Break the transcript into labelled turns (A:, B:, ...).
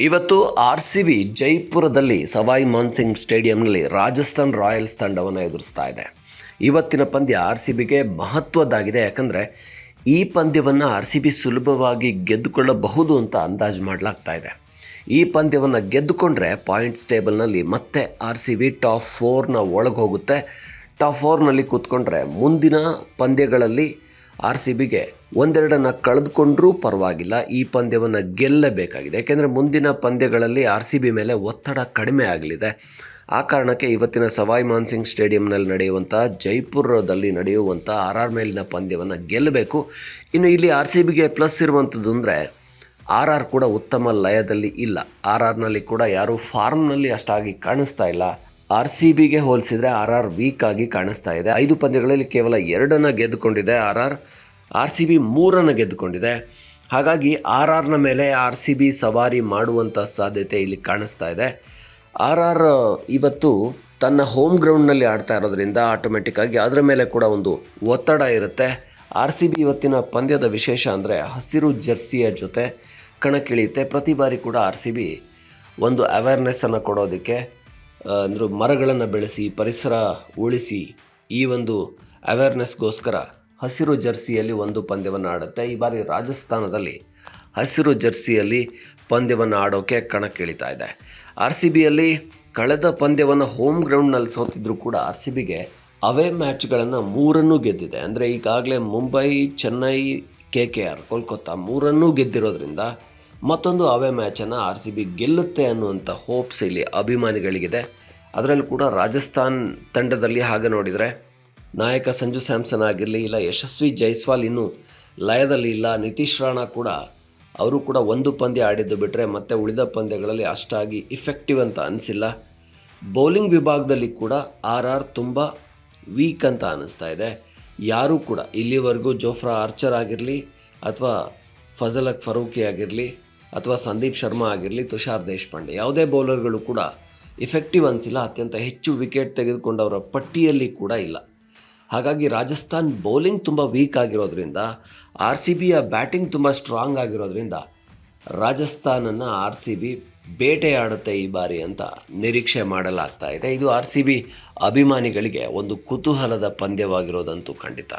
A: ಇವತ್ತು R C B ಜೈಪುರದಲ್ಲಿ ಸವಾಯ್ ಮಾನ್ಸಿಂಗ್ ಸ್ಟೇಡಿಯಂನಲ್ಲಿ ರಾಜಸ್ಥಾನ್ ರಾಯಲ್ಸ್ ತಂಡವನ್ನು ಎದುರಿಸ್ತಾ ಇದೆ. ಇವತ್ತಿನ ಪಂದ್ಯ ಆರ್ ಸಿ ಬಿಗೆ ಮಹತ್ವದ್ದಾಗಿದೆ ಯಾಕಂದರೆ ಈ ಪಂದ್ಯವನ್ನು ಆರ್ ಸಿ ಬಿ ಸುಲಭವಾಗಿ ಗೆದ್ದುಕೊಳ್ಳಬಹುದು ಅಂತ ಅಂದಾಜು ಮಾಡಲಾಗ್ತಾ ಇದೆ. ಈ ಪಂದ್ಯವನ್ನು ಗೆದ್ದುಕೊಂಡ್ರೆ ಪಾಯಿಂಟ್ಸ್ ಟೇಬಲ್ನಲ್ಲಿ ಮತ್ತೆ ಆರ್ ಸಿ ಬಿ ಟಾಪ್ ಫೋರ್ನ ಒಳಗೆ ಹೋಗುತ್ತೆ ಟಾಪ್ ಫೋರ್ನಲ್ಲಿ ಕೂತ್ಕೊಂಡ್ರೆ ಮುಂದಿನ ಪಂದ್ಯಗಳಲ್ಲಿ ಆರ್ ಸಿ ಬಿಗೆ ಒಂದೆರಡನ್ನು ಕಳೆದುಕೊಂಡ್ರೂ ಪರವಾಗಿಲ್ಲ. ಈ ಪಂದ್ಯವನ್ನು ಗೆಲ್ಲಬೇಕಾಗಿದೆ. ಯಾಕೆಂದರೆ ಮುಂದಿನ ಪಂದ್ಯಗಳಲ್ಲಿ ಆರ್ ಸಿ ಬಿ ಮೇಲೆ ಒತ್ತಡ ಕಡಿಮೆ ಆಗಲಿದೆ. ಆ ಕಾರಣಕ್ಕೆ ಇವತ್ತಿನ ಸವಾಯ್ ಮಾನ್ಸಿಂಗ್ ಸ್ಟೇಡಿಯಂನಲ್ಲಿ ನಡೆಯುವಂಥ ಜೈಪುರದಲ್ಲಿ ನಡೆಯುವಂಥ ಆರ್ ಆರ್ ಮೇಲಿನ ಪಂದ್ಯವನ್ನು ಗೆಲ್ಲಬೇಕು. ಇನ್ನು ಇಲ್ಲಿ ಆರ್ ಸಿ ಬಿಗೆ ಪ್ಲಸ್ ಇರುವಂಥದ್ದು ಅಂದರೆ ಆರ್ ಆರ್ ಕೂಡ ಉತ್ತಮ ಲಯದಲ್ಲಿ ಇಲ್ಲ. ಆರ್ ಆರ್ನಲ್ಲಿ ಕೂಡ ಯಾರೂ ಫಾರ್ಮ್ನಲ್ಲಿ ಅಷ್ಟಾಗಿ ಕಾಣಿಸ್ತಾ ಇಲ್ಲ. ಆರ್ ಸಿ ಬಿಗೆ ಹೋಲಿಸಿದರೆ ಆರ್ ಆರ್ ವೀಕ್ ಆಗಿ ಕಾಣಿಸ್ತಾ ಇದೆ. ಐದು ಪಂದ್ಯಗಳಲ್ಲಿ ಕೇವಲ ಎರಡನ್ನು ಗೆದ್ದುಕೊಂಡಿದೆ R R R C B ಮೂರನ್ನು ಗೆದ್ದುಕೊಂಡಿದೆ. ಹಾಗಾಗಿ ಆರ್ ಆರ್ನ ಮೇಲೆ ಆರ್ ಸಿ ಬಿ ಸವಾರಿ ಮಾಡುವಂಥ ಸಾಧ್ಯತೆ ಇಲ್ಲಿ ಕಾಣಿಸ್ತಾ ಇದೆ. ಆರ್ ಆರ್ ಇವತ್ತು ತನ್ನ ಹೋಮ್ ಗ್ರೌಂಡ್ನಲ್ಲಿ ಆಡ್ತಾ ಇರೋದ್ರಿಂದ ಆಟೋಮೆಟಿಕ್ಕಾಗಿ ಅದರ ಮೇಲೆ ಕೂಡ ಒಂದು ಒತ್ತಡ ಇರುತ್ತೆ. ಆರ್ ಸಿ ಬಿ ಇವತ್ತಿನ ಪಂದ್ಯದ ವಿಶೇಷ ಅಂದರೆ ಹಸಿರು ಜರ್ಸಿಯ ಜೊತೆ ಕಣಕ್ಕಿಳಿಯುತ್ತೆ. ಪ್ರತಿ ಬಾರಿ ಕೂಡ ಆರ್ ಸಿ ಬಿ ಒಂದು ಅವೇರ್ನೆಸ್ಸನ್ನು ಕೊಡೋದಕ್ಕೆ ಅಂದ್ರೆ ಮರಗಳನ್ನು ಬೆಳೆಸಿ, ಪರಿಸರ ಉಳಿಸಿ ಈ ಒಂದು ಅವೇರ್ನೆಸ್ಗೋಸ್ಕರ ಹಸಿರು ಜರ್ಸಿಯಲ್ಲಿ ಒಂದು ಪಂದ್ಯವನ್ನು ಆಡುತ್ತೆ. ಈ ಬಾರಿ ರಾಜಸ್ಥಾನದಲ್ಲಿ ಹಸಿರು ಜರ್ಸಿಯಲ್ಲಿ ಪಂದ್ಯವನ್ನು ಆಡೋಕ್ಕೆ ಕಣಕ್ಕಿಳಿತಾ ಇದೆ. ಆರ್ ಸಿ ಬಿಯಲ್ಲಿ ಕಳೆದ ಪಂದ್ಯವನ್ನು ಹೋಮ್ ಗ್ರೌಂಡ್ನಲ್ಲಿ ಸೋತಿದ್ರು ಕೂಡ ಆರ್ ಸಿ ಬಿಗೆ ಅವೇ ಮ್ಯಾಚ್ಗಳನ್ನು ಮೂರನ್ನೂ ಗೆದ್ದಿದೆ. ಅಂದರೆ ಈಗಾಗಲೇ Mumbai, Chennai, K K R, Kolkata ಮೂರನ್ನೂ ಗೆದ್ದಿರೋದ್ರಿಂದ ಮತ್ತೊಂದು ಅವೇ ಮ್ಯಾಚನ್ನು ಆರ್ ಸಿ ಬಿ ಗೆಲ್ಲುತ್ತೆ ಅನ್ನುವಂಥ ಹೋಪ್ಸ್ ಇಲ್ಲಿ ಅಭಿಮಾನಿಗಳಿಗಿದೆ. ಅದರಲ್ಲೂ ಕೂಡ ರಾಜಸ್ಥಾನ್ ತಂಡದಲ್ಲಿ ಹಾಗೆ ನೋಡಿದರೆ, ನಾಯಕ ಸಂಜು ಸ್ಯಾಮ್ಸನ್ ಆಗಿರಲಿ, ಇಲ್ಲ ಯಶಸ್ವಿ ಜೈಸ್ವಾಲ್ ಇನ್ನೂ ಲಯದಲ್ಲಿ ಇಲ್ಲ, ನಿತೀಶ್ ರಾಣಾ ಕೂಡ, ಅವರು ಕೂಡ ಒಂದು ಪಂದ್ಯ ಆಡಿದ್ದು ಬಿಟ್ಟರೆ ಮತ್ತೆ ಉಳಿದ ಪಂದ್ಯಗಳಲ್ಲಿ ಅಷ್ಟಾಗಿ ಇಫೆಕ್ಟಿವ್ ಅಂತ ಅನಿಸಿಲ್ಲ. ಬೌಲಿಂಗ್ ವಿಭಾಗದಲ್ಲಿ ಕೂಡ ಆರ್ ಆರ್ ತುಂಬ ವೀಕ್ ಅಂತ ಅನ್ನಿಸ್ತಾ ಇದೆ. ಯಾರೂ ಕೂಡ ಇಲ್ಲಿವರೆಗೂ ಜೋಫ್ರಾ ಆರ್ಚರ್ ಆಗಿರಲಿ, ಅಥವಾ ಫಜಲಕ್ ಫರೂಕಿ ಆಗಿರಲಿ ಅಥವಾ ಸಂದೀಪ್ ಶರ್ಮಾ ಆಗಿರಲಿ, ತುಷಾರ್ ದೇಶಪಾಂಡೆ, ಯಾವುದೇ ಬೌಲರ್ಗಳು ಕೂಡ ಇಫೆಕ್ಟಿವ್ ಅನಿಸಿಲ್ಲ, ಅತ್ಯಂತ ಹೆಚ್ಚು ವಿಕೆಟ್ ತೆಗೆದುಕೊಂಡವರ ಪಟ್ಟಿಯಲ್ಲಿ ಕೂಡ ಇಲ್ಲ. ಹಾಗಾಗಿ ರಾಜಸ್ಥಾನ್ ಬೌಲಿಂಗ್ ತುಂಬ ವೀಕ್ ಆಗಿರೋದ್ರಿಂದ ಆರ್ ಸಿ ಬಿಯ ಬ್ಯಾಟಿಂಗ್ ತುಂಬ ಸ್ಟ್ರಾಂಗ್ ಆಗಿರೋದ್ರಿಂದ ರಾಜಸ್ಥಾನನ್ನು ಆರ್ ಸಿ ಬಿ ಬೇಟೆಯಾಡುತ್ತೆ ಈ ಬಾರಿ ಅಂತ ನಿರೀಕ್ಷೆ ಮಾಡಲಾಗ್ತಾ ಇದೆ. ಇದು ಆರ್ ಸಿ ಬಿ ಅಭಿಮಾನಿಗಳಿಗೆ ಒಂದು ಕುತೂಹಲದ ಪಂದ್ಯವಾಗಿರೋದಂತೂ ಖಂಡಿತ.